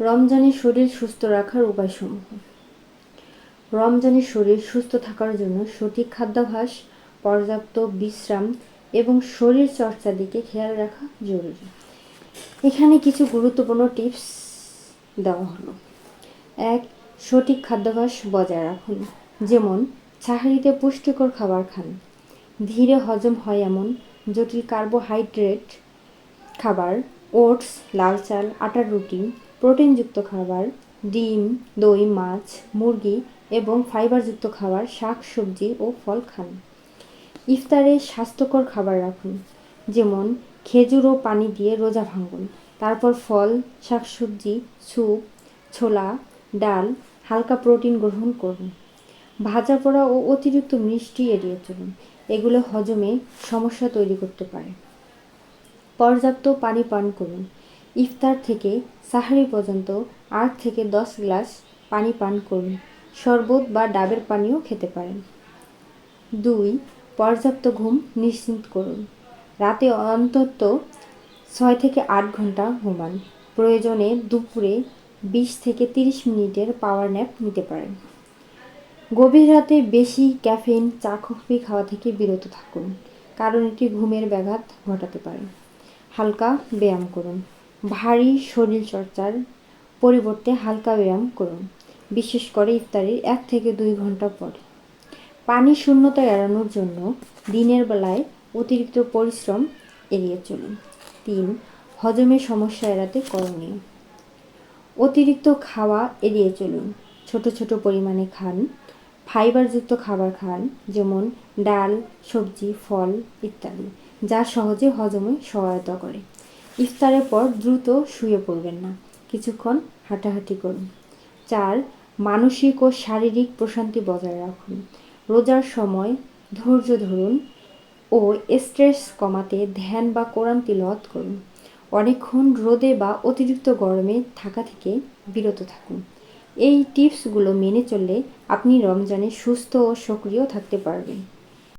রমজানে শরীর সুস্থ রাখার উপায়সমূহ। রমজানে শরীর সুস্থ থাকার জন্য সঠিক খাদ্যাভ্যাস পর্যাপ্ত বিশ্রাম এবং শরীর চর্চার দিকে খেয়াল রাখা জরুরি। এখানে কিছু গুরুত্বপূর্ণ টিপস দেওয়া হলো। এক, সঠিক খাদ্যাভ্যাস বজায় রাখুন। যেমন ছাহারিতে পুষ্টিকর খাবার খান। ধীরে হজম হয় এমন জটিল কার্বোহাইড্রেট খাবার ওটস, লাল চাল, আটার রুটি, প্রোটিনযুক্ত খাবার, ডিম, দই, মাছ, মুরগি এবং ফাইবারযুক্ত খাবার, শাক, সবজি ও ফল খান। ইফতারে স্বাস্থ্যকর খাবার রাখুন, যেমন খেজুর ও পানি দিয়ে রোজা ভাঙুন। তারপর ফল, শাকসবজি, স্যুপ, ছোলা, ডাল, হালকা প্রোটিন গ্রহণ করুন। ভাজা পোড়া ও অতিরিক্ত মিষ্টি এড়িয়ে চলুন। এগুলো হজমে সমস্যা তৈরি করতে পারে। পর্যাপ্ত পানি পান করুন। ইফতার থেকে সাহারি পর্যন্ত আট থেকে দশ গ্লাস পানি পান করুন। শরবত বা ডাবের পানিও খেতে পারেন। দুই, পর্যাপ্ত ঘুম নিশ্চিত করুন। রাতে অন্তত ছয় থেকে আট ঘণ্টা ঘুমান। প্রয়োজনে দুপুরে বিশ থেকে তিরিশ মিনিটের পাওয়ার ন্যাপ নিতে পারেন। গভীর রাতে বেশি ক্যাফেইন, চা, কফি খাওয়া থেকে বিরত থাকুন, কারণ এটি ঘুমের ব্যাঘাত ঘটাতে পারে। হালকা ব্যায়াম করুন। ভারী শরীর চর্চার পরিবর্তে হালকা ব্যায়াম করুন। বিশেষ করে ইফতারির এক থেকে দুই ঘণ্টা পরে। পানি শূন্যতা এড়ানোর জন্য দিনের বেলায় অতিরিক্ত পরিশ্রম এড়িয়ে চলুন। তিন হজমের সমস্যা এড়াতে করণীয়। অতিরিক্ত খাওয়া এড়িয়ে চলুন। ছোট ছোট পরিমাণে খান। ফাইবারযুক্ত খাবার খান, যেমন ডাল, সবজি, ফল ইত্যাদি। যা সহজে হজমে সহায়তা করে। ইফতারের পর দ্রুত শুয়ে পড়বেন না। কিছুক্ষণ হাঁটাহাঁটি করুন। চার, মানসিক ও শারীরিক প্রশান্তি বজায় রাখুন। রোজার সময় ধৈর্য ধরুন ও স্ট্রেস কমাতে ধ্যান বা কোরআন তিলওয়াত করুন। অনেকক্ষণ রোদে বা অতিরিক্ত গরমে থাকা থেকে বিরত থাকুন। এই টিপসগুলো মেনে চললে আপনি রমজানে সুস্থ ও সক্রিয় থাকতে পারবেন।